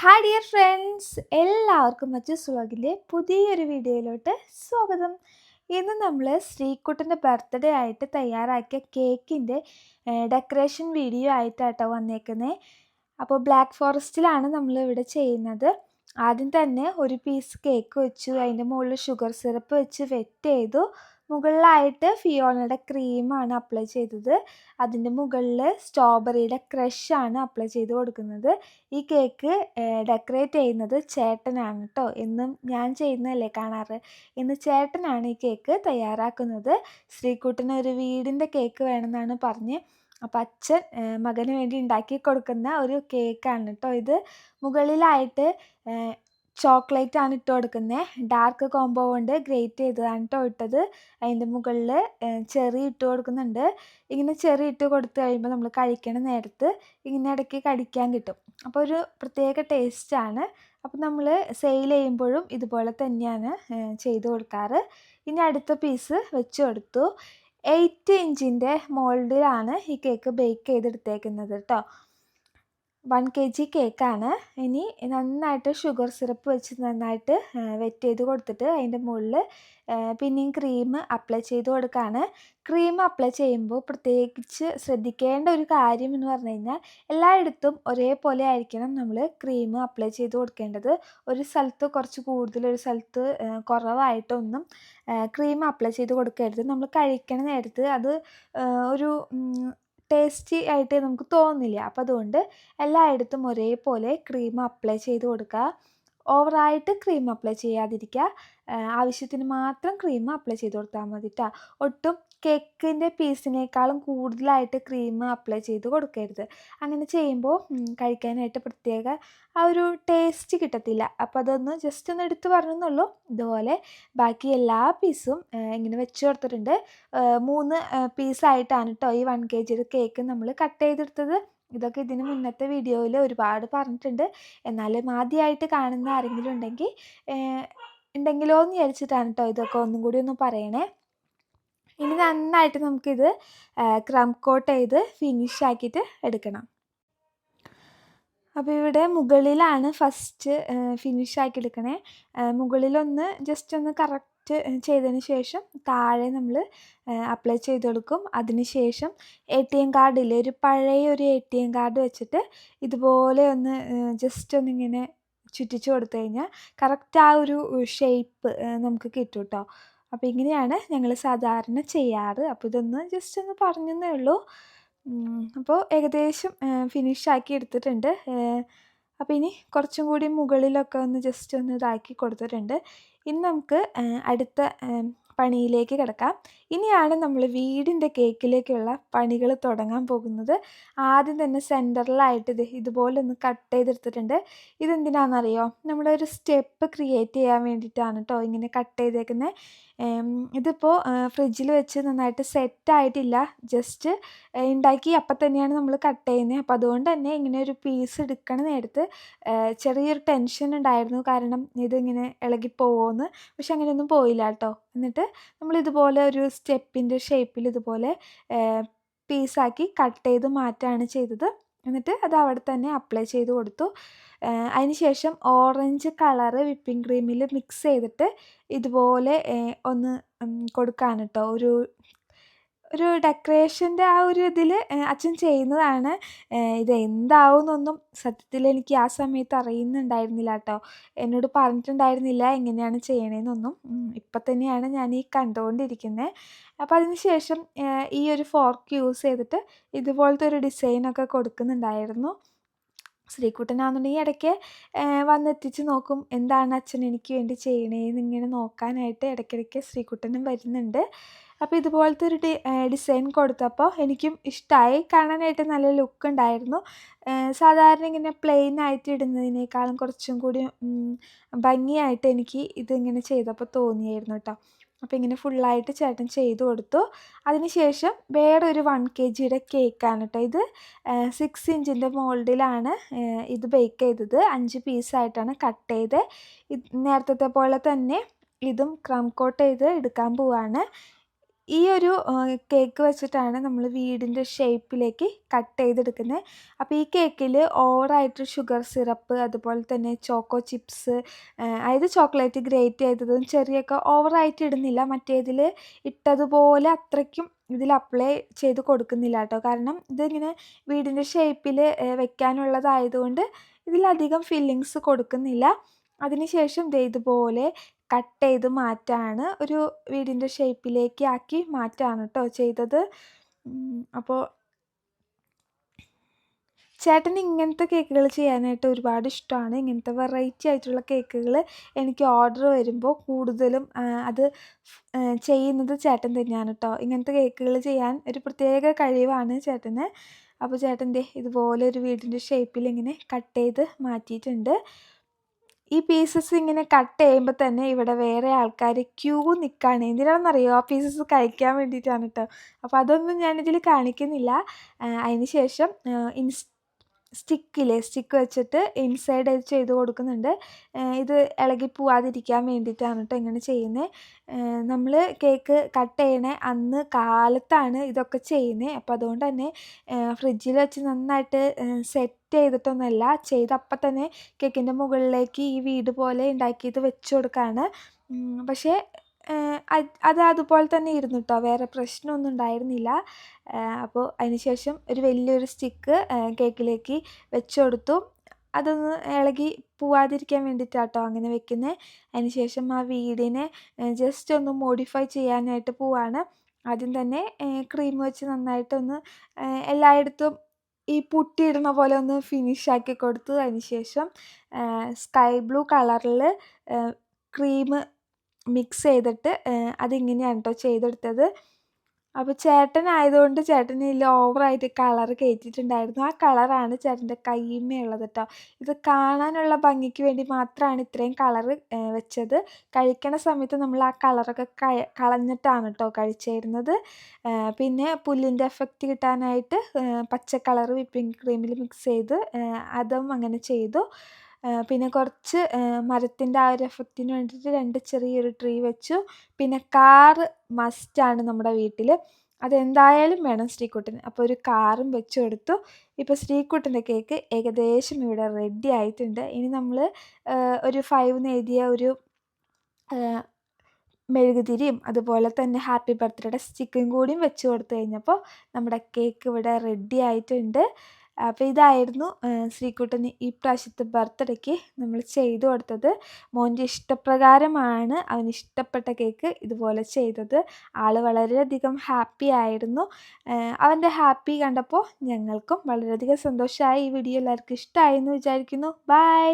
Hi dear friends എല്ലാവർക്കും മറ്റു വ്ളോഗിന്റെ പുതിയൊരു വീഡിയോയിലോട്ട് സ്വാഗതം. ഇന്ന് നമ്മൾ ശ്രീക്കുട്ടന്റെ ബർത്ത്ഡേ ആയിട്ട് തയ്യാറാക്കിയ കേക്കിന്റെ ഡെക്കറേഷൻ വീഡിയോ ആയിട്ടാട്ടോ വന്നേക്കുന്നത് അപ്പോൾ ബ്ലാക്ക് ഫോറസ്റ്റിലാണ് നമ്മൾ ഇവിടെ ചെയ്യുന്നത്. ആദ്യം തന്നെ ഒരു പീസ് കേക്ക് വെച്ചു അതിന്റെ മുകളിൽ ഷുഗർ സിറപ്പ് വെച്ച് വെറ്റ് ചെയ്തു. മുകളിലായിട്ട് ഫിയോണയുടെ ക്രീമാണ് അപ്ലൈ ചെയ്തത്. അതിന്റെ മുകളിൽ സ്ട്രോബെറിയുടെ ക്രഷാണ് അപ്ലൈ ചെയ്ത് കൊടുക്കുന്നത്. ഈ കേക്ക് ഡെക്കറേറ്റ് ചെയ്യുന്നത് ചേട്ടനാണ് കേട്ടോ എന്നും ഞാൻ ചെയ്യുന്നതല്ലേ കാണാറ്. ഇന്ന് ചേട്ടനാണ് ഈ കേക്ക് തയ്യാറാക്കുന്നത്. ശ്രീകുട്ടന് ഒരു വീടിന്റെ കേക്ക് വേണമെന്നാണ് പറഞ്ഞ് അപ്പം അച്ഛൻ മകന് വേണ്ടി ഉണ്ടാക്കി കൊടുക്കുന്ന ഒരു കേക്കാണ് കേട്ടോ ഇത്. മുകളിലായിട്ട് ചോക്ലേറ്റ് ആണ് ഇട്ട് കൊടുക്കുന്നത് ഡാർക്ക് കോംബോ കൊണ്ട് ഗ്രേറ്റ് ചെയ്തതാണ് കേട്ടോ ഇട്ടത്. അതിന്റെ മുകളിൽ ചെറി ഇട്ട് കൊടുക്കുന്നുണ്ട്. ഇങ്ങനെ ചെറി ഇട്ട് കൊടുത്തു കഴിയുമ്പോൾ നമ്മൾ കഴിക്കണ നേരത്ത് ഇങ്ങനെ ഇടയ്ക്ക് കടിക്കാൻ കിട്ടും. അപ്പോൾ ഒരു പ്രത്യേക ടേസ്റ്റാണ് അപ്പോൾ നമ്മൾ സെയിൽ ചെയ്യുമ്പോഴും ഇതുപോലെ തന്നെയാണ് ചെയ്ത് കൊടുക്കാറ്. ഇനി അടുത്ത പീസ് വെച്ച് കൊടുത്തു. എയ്റ്റ് ഇഞ്ചിന്റെ മോൾഡിലാണ് ഈ കേക്ക് ബേക്ക് ചെയ്തെടുത്തേക്കുന്നത് കേട്ടോ വൺ കെ ജി കേക്കാണ്. ഇനി നന്നായിട്ട് ഷുഗർ സിറപ്പ് വെച്ച് നന്നായിട്ട് വെറ്റ് ചെയ്ത് കൊടുത്തിട്ട് അതിന്റെ മുകളിൽ പിന്നെയും ക്രീം അപ്ലൈ ചെയ്ത് കൊടുക്കുകയാണ് ക്രീം അപ്ലൈ ചെയ്യുമ്പോൾ പ്രത്യേകിച്ച് ശ്രദ്ധിക്കേണ്ട ഒരു കാര്യം എന്ന് പറഞ്ഞു കഴിഞ്ഞാൽ എല്ലായിടത്തും ഒരേപോലെ ആയിരിക്കണം നമ്മൾ ക്രീം അപ്ലൈ ചെയ്ത് കൊടുക്കേണ്ടത്. ഒരു സ്ഥലത്ത് കുറച്ച് കൂടുതൽ ഒരു സ്ഥലത്ത് കുറവായിട്ടൊന്നും ക്രീം അപ്ലൈ ചെയ്ത് കൊടുക്കരുത്. നമ്മൾ കഴിക്കണ നേരത്ത് അത് ഒരു ടേസ്റ്റി ആയിട്ട് നമുക്ക് തോന്നില്ല. അപ്പോൾ അതുകൊണ്ട് എല്ലായിടത്തും ഒരേപോലെ ക്രീം അപ്ലൈ ചെയ്ത് കൊടുക്കുക. ഓവറായിട്ട് ക്രീം അപ്ലൈ ചെയ്യാതിരിക്കുക. ആവശ്യത്തിന് മാത്രം ക്രീം അപ്ലൈ ചെയ്ത് കൊടുത്താൽ മതി കേട്ടോ ഒട്ടും കേക്കിന്റെ പീസിനേക്കാളും കൂടുതലായിട്ട് ക്രീം അപ്ലൈ ചെയ്ത് കൊടുക്കരുത്. അങ്ങനെ ചെയ്യുമ്പോൾ കഴിക്കാനായിട്ട് പ്രത്യേക ആ ഒരു ടേസ്റ്റ് കിട്ടത്തില്ല. അപ്പോൾ അതൊന്ന് ജസ്റ്റ് ഒന്ന് എടുത്ത് പറഞ്ഞെന്നുള്ളൂ. ഇതുപോലെ ബാക്കി എല്ലാ പീസും ഇങ്ങനെ വെച്ച് കൊടുത്തിട്ടുണ്ട്. മൂന്ന് പീസായിട്ടാണ് കേട്ടോ ഈ വൺ കെ ജിയുടെ കേക്ക് നമ്മൾ കട്ട് ചെയ്തെടുത്തത്. ഇതൊക്കെ ഇതിന് മുന്നത്തെ വീഡിയോയിൽ ഒരുപാട് പറഞ്ഞിട്ടുണ്ട്. എന്നാലും ആദ്യമായിട്ട് കാണുന്ന ആരെങ്കിലും ഉണ്ടെങ്കിൽ ഉണ്ടെങ്കിലോ എന്ന് വിചാരിച്ചിട്ടാണ് കേട്ടോ ഇതൊക്കെ ഒന്നും കൂടി ഒന്ന് പറയണേ. ഇനി നന്നായിട്ട് നമുക്കിത് ക്രം കോട്ട് ചെയ്ത് ഫിനിഷ് ആക്കിയിട്ട് എടുക്കണം. അപ്പോൾ ഇവിടെ മുകളിലാണ് ഫസ്റ്റ് ഫിനിഷ് ആക്കി എടുക്കണേ. മുകളിലൊന്ന് ജസ്റ്റ് ഒന്ന് കറക്റ്റ് ചെയ്തതിന് ശേഷം താഴെ നമ്മൾ അപ്ലൈ ചെയ്ത് കൊടുക്കും. അതിന് ശേഷം എ ടി എം കാർഡിൽ ഒരു പഴയ ഒരു എ ടി എം കാർഡ് വെച്ചിട്ട് ഇതുപോലെ ഒന്ന് ജസ്റ്റ് ഒന്നിങ്ങനെ ചുറ്റിച്ച് കൊടുത്തു കഴിഞ്ഞാൽ കറക്റ്റ് ആ ഒരു ഷേപ്പ് നമുക്ക് കിട്ടും കേട്ടോ അപ്പോൾ ഇങ്ങനെയാണ് ഞങ്ങൾ സാധാരണ ചെയ്യാറ്. അപ്പോൾ ഇതൊന്ന് ജസ്റ്റ് ഒന്ന് പറഞ്ഞതേ ഉള്ളൂ. അപ്പോൾ ഏകദേശം ഫിനിഷ് ആക്കി എടുത്തിട്ടുണ്ട്. അപ്പോൾ ഇനി കുറച്ചും കൂടി മുകളിലൊക്കെ ഒന്ന് ജസ്റ്റ് ഒന്ന് ഇതാക്കി കൊടുത്തിട്ടുണ്ട്. ഇനി നമുക്ക് അടുത്ത പണിയിലേക്ക് കിടക്കാം. ഇനിയാണ് നമ്മൾ വീടിന്റെ കേക്കിലേക്കുള്ള പണികൾ തുടങ്ങാൻ പോകുന്നത്. ആദ്യം തന്നെ സെന്ററിലായിട്ട് ഇത് ഇതുപോലെ ഒന്ന് കട്ട് ചെയ്തെടുത്തിട്ടുണ്ട്. ഇതെന്തിനാണെന്നറിയോ ഒരു സ്റ്റെപ്പ് ക്രിയേറ്റ് ചെയ്യാൻ വേണ്ടിയിട്ടാണ് കേട്ടോ ഇങ്ങനെ കട്ട് ചെയ്തേക്കുന്നത് ഇതിപ്പോൾ ഫ്രിഡ്ജിൽ വെച്ച് നന്നായിട്ട് സെറ്റായിട്ടില്ല. ജസ്റ്റ് ഉണ്ടാക്കി അപ്പം തന്നെയാണ് നമ്മൾ കട്ട് ചെയ്യുന്നത് അപ്പോൾ അതുകൊണ്ട് തന്നെ ഇങ്ങനെ ഒരു പീസ് എടുക്കണ നേരത്ത് ചെറിയൊരു ടെൻഷൻ ഉണ്ടായിരുന്നു. കാരണം ഇതിങ്ങനെ ഇളകിപ്പോവുമെന്ന് പക്ഷെ അങ്ങനെയൊന്നും പോയില്ല കേട്ടോ എന്നിട്ട് നമ്മൾ ഇതുപോലെ ഒരു സ്റ്റെപ്പിന്റെ ഷേപ്പിൽ ഇതുപോലെ പീസാക്കി കട്ട് ചെയ്ത് മാറ്റാണ് ചെയ്തത്. എന്നിട്ട് അത് അവിടെ തന്നെ അപ്ലൈ ചെയ്ത് കൊടുത്തു. അതിന് ശേഷം ഓറഞ്ച് കളറ് വിപ്പിംഗ് ക്രീമിൽ മിക്സ് ചെയ്തിട്ട് ഇതുപോലെ ഒന്ന് കൊടുക്കുകയാണ് കേട്ടോ ഒരു ഒരു ഡെക്കറേഷന്റെ ആ ഒരു ഇതിൽ അച്ഛൻ ചെയ്യുന്നതാണ്. ഇത് എന്താവുമെന്നൊന്നും സത്യത്തിൽ എനിക്ക് ആ സമയത്ത് അറിയുന്നുണ്ടായിരുന്നില്ല കേട്ടോ എന്നോട് പറഞ്ഞിട്ടുണ്ടായിരുന്നില്ല എങ്ങനെയാണ് ചെയ്യണേന്നൊന്നും. ഇപ്പം തന്നെയാണ് ഞാൻ ഈ കണ്ടുകൊണ്ടിരിക്കുന്നത് അപ്പം അതിനുശേഷം ഈ ഒരു ഫോർക്ക് യൂസ് ചെയ്തിട്ട് ഇതുപോലത്തെ ഒരു ഡിസൈനൊക്കെ കൊടുക്കുന്നുണ്ടായിരുന്നു. ശ്രീകുട്ടനാണെന്നുണ്ടെങ്കിൽ ഇടയ്ക്ക് വന്നെത്തിച്ച് നോക്കും എന്താണ് അച്ഛൻ എനിക്ക് വേണ്ടി ചെയ്യണേന്ന് ഇങ്ങനെ നോക്കാനായിട്ട് ഇടയ്ക്കിടയ്ക്ക് ശ്രീകുട്ടനും വരുന്നുണ്ട്. അപ്പോൾ ഇതുപോലത്തെ ഒരു ഡിസൈൻ കൊടുത്തപ്പോൾ എനിക്കും ഇഷ്ടമായി കാണാനായിട്ട് നല്ല ലുക്ക് ഉണ്ടായിരുന്നു. സാധാരണ ഇങ്ങനെ പ്ലെയിൻ ആയിട്ട് ഇടുന്നതിനേക്കാളും കുറച്ചും കൂടി ഭംഗിയായിട്ട് എനിക്ക് ഇതിങ്ങനെ ചെയ്തപ്പോൾ തോന്നിയായിരുന്നു കേട്ടോ അപ്പോൾ ഇങ്ങനെ ഫുള്ളായിട്ട് ചേട്ടൻ ചെയ്തു കൊടുത്തു. അതിനുശേഷം വേറെ ഒരു വൺ കെ ജിയുടെ കേക്കാണ് കേട്ടോ ഇത്. സിക്സ് ഇഞ്ചിന്റെ മോൾഡിലാണ് ഇത് ബേക്ക് ചെയ്തത്. അഞ്ച് പീസായിട്ടാണ് കട്ട് ചെയ്ത്. നേരത്തെ പോലെ തന്നെ ഇതും ക്രം കോട്ട് ചെയ്ത് എടുക്കാൻ പോവാണ്. ഈ ഒരു കേക്ക് വെച്ചിട്ടാണ് നമ്മൾ വീടിന്റെ ഷേപ്പിലേക്ക് കട്ട് ചെയ്തെടുക്കുന്നത്. അപ്പോൾ ഈ കേക്കിൽ ഓവറായിട്ട് ഷുഗർ സിറപ്പ് അതുപോലെ തന്നെ ചോക്കോ ചിപ്സ് അതായത് ചോക്ലേറ്റ് ഗ്രേറ്റ് ചെയ്തതും ചെറിയൊക്കെ ഓവറായിട്ട് ഇടുന്നില്ല. മറ്റേതിൽ ഇട്ടതുപോലെ അത്രയ്ക്കും ഇതിൽ അപ്ലൈ ചെയ്ത് കൊടുക്കുന്നില്ല കേട്ടോ. കാരണം ഇതിങ്ങനെ വീടിന്റെ ഷേപ്പിൽ വെക്കാനുള്ളതായതുകൊണ്ട് ഇതിലധികം ഫില്ലിങ്സ് കൊടുക്കുന്നില്ല. അതിനുശേഷം ദേ ഇതുപോലെ കട്ട് ചെയ്ത് മാറ്റാണ് ഒരു വീടിന്റെ ഷേപ്പിലേക്ക് ആക്കി മാറ്റാണ് കേട്ടോ ചെയ്തത്. അപ്പോൾ ചേട്ടൻ ഇങ്ങനത്തെ കേക്കുകൾ ചെയ്യാനായിട്ട് ഒരുപാട് ഇഷ്ടമാണ്. ഇങ്ങനത്തെ വെറൈറ്റി ആയിട്ടുള്ള കേക്കുകൾ എനിക്ക് ഓർഡർ വരുമ്പോൾ കൂടുതലും അത് ചെയ്യുന്നത് ചേട്ടൻ തന്നെയാണ് കേട്ടോ ഇങ്ങനത്തെ കേക്കുകൾ ചെയ്യാൻ ഒരു പ്രത്യേക കഴിവാണ് ചേട്ടന്. അപ്പോൾ ചേട്ടന്റെ ഇതുപോലെ ഒരു വീടിന്റെ ഷേപ്പിൽ ഇങ്ങനെ കട്ട് ചെയ്ത് മാറ്റിയിട്ടുണ്ട്. ഈ പീസസ് ഇങ്ങനെ കട്ട് ചെയ്യുമ്പോൾ തന്നെ ഇവിടെ വേറെ ആൾക്കാർ ക്യൂ നിൽക്കുകയാണ് എന്തിനാണെന്നറിയോ? ആ പീസസ് കഴിക്കാൻ വേണ്ടിയിട്ടാണ് കേട്ടോ അപ്പോൾ അതൊന്നും ഞാനിതിൽ കാണിക്കുന്നില്ല. അതിന് ശേഷം ഇൻസ് സ്റ്റിക്കില്ലേ സ്റ്റിക്ക് വെച്ചിട്ട് ഇൻസൈഡ് ഇത് ചെയ്ത് കൊടുക്കുന്നുണ്ട്. ഇത് ഇളകി പോവാതിരിക്കാൻ വേണ്ടിയിട്ടാണ് കേട്ടോ ഇങ്ങനെ ചെയ്യുന്നത് നമ്മൾ കേക്ക് കട്ട് ചെയ്യണേ അന്ന് കാലത്താണ് ഇതൊക്കെ ചെയ്യുന്നത് അപ്പോൾ അതുകൊണ്ട് തന്നെ ഫ്രിഡ്ജിൽ വെച്ച് നന്നായിട്ട് സെറ്റ് ചെയ്തിട്ടൊന്നുമല്ല ചെയ്ത് തന്നെ കേക്കിന്റെ മുകളിലേക്ക് ഈ വീട് പോലെ ഉണ്ടാക്കിയത് വെച്ച് കൊടുക്കുകയാണ് പക്ഷേ അത് അതുപോലെ തന്നെ ഇരുന്നു കേട്ടോ വേറെ പ്രശ്നമൊന്നും ഉണ്ടായിരുന്നില്ല. അപ്പോൾ അതിനുശേഷം ഒരു വലിയൊരു സ്റ്റിക്ക് കേക്കിലേക്ക് വെച്ച് കൊടുത്തു. അതൊന്ന് ഇളകി പോവാതിരിക്കാൻ വേണ്ടിയിട്ടാട്ടോ അങ്ങനെ വെക്കുന്നത് അതിനുശേഷം ആ വീടിനെ ജസ്റ്റ് ഒന്ന് മോഡിഫൈ ചെയ്യാനായിട്ട് പോവാണ്. ആദ്യം തന്നെ ക്രീം വെച്ച് നന്നായിട്ടൊന്ന് എല്ലായിടത്തും ഈ പുട്ടിയിടുന്ന പോലെ ഒന്ന് ഫിനിഷ് ആക്കി കൊടുത്തു. അതിനുശേഷം സ്കൈ ബ്ലൂ കളറിൽ ക്രീം മിക്സ് ചെയ്തിട്ട് അതിങ്ങനെയാണ് കേട്ടോ ചെയ്തെടുത്തത്. അപ്പോൾ ചേട്ടനായതുകൊണ്ട് ചേട്ടൻ ഇതിൽ ഓവറായിട്ട് കളർ കയറ്റിയിട്ടുണ്ടായിരുന്നു ആ കളറാണ് ചേട്ടന്റെ കയ്യുമ്മയുള്ളത് കേട്ടോ ഇത് കാണാനുള്ള ഭംഗിക്ക് വേണ്ടി മാത്രമാണ് ഇത്രയും കളർ വെച്ചത്. കഴിക്കണ സമയത്ത് നമ്മൾ ആ കളറൊക്കെ കളഞ്ഞിട്ടാണ് കേട്ടോ കഴിച്ചിരുന്നത്. പിന്നെ പുല്ലിന്റെ എഫക്റ്റ് കിട്ടാനായിട്ട് പച്ച കളർ വിപ്പിംഗ് ക്രീമിൽ മിക്സ് ചെയ്ത് അതും അങ്ങനെ ചെയ്തു. പിന്നെ കുറച്ച് മരത്തിന്റെ ആ ഒരു എഫക്റ്റിന് വേണ്ടിയിട്ട് രണ്ട് ചെറിയൊരു ട്രീ വെച്ചു. പിന്നെ കാറ് മസ്റ്റാണ് നമ്മുടെ വീട്ടിൽ അതെന്തായാലും വേണം ശ്രീക്കുട്ടന് അപ്പോൾ ഒരു കാറും വെച്ച് കൊടുത്തു ഇപ്പോൾ ശ്രീക്കുട്ടന്റെ കേക്ക് ഏകദേശം ഇവിടെ റെഡി ആയിട്ടുണ്ട്. ഇനി നമ്മൾ ഒരു ഫൈവ് എഴുതിയ ഒരു മെഴുകുതിരിയും അതുപോലെ തന്നെ ഹാപ്പി ബർത്ത്ഡേയുടെ സ്റ്റിക്കും കൂടിയും വെച്ച് കൊടുത്തു കഴിഞ്ഞപ്പോൾ നമ്മുടെ കേക്ക് ഇവിടെ റെഡി ആയിട്ടുണ്ട്. അപ്പോൾ ഇതായിരുന്നു ശ്രീകുട്ടന് ഈ പ്രാവശ്യത്തെ ബർത്ത്ഡേക്ക് നമ്മൾ ചെയ്തു കൊടുത്തത്. മോന്റെ ഇഷ്ടപ്രകാരമാണ് അവന് ഇഷ്ടപ്പെട്ട കേക്ക് ഇതുപോലെ ചെയ്തത്. ആൾ വളരെയധികം ഹാപ്പി ആയിരുന്നു. അവന്റെ ഹാപ്പി കണ്ടപ്പോൾ ഞങ്ങൾക്കും വളരെയധികം സന്തോഷമായി. ഈ വീഡിയോ എല്ലാവർക്കും ഇഷ്ടമായി എന്ന് വിചാരിക്കുന്നു. ബൈ!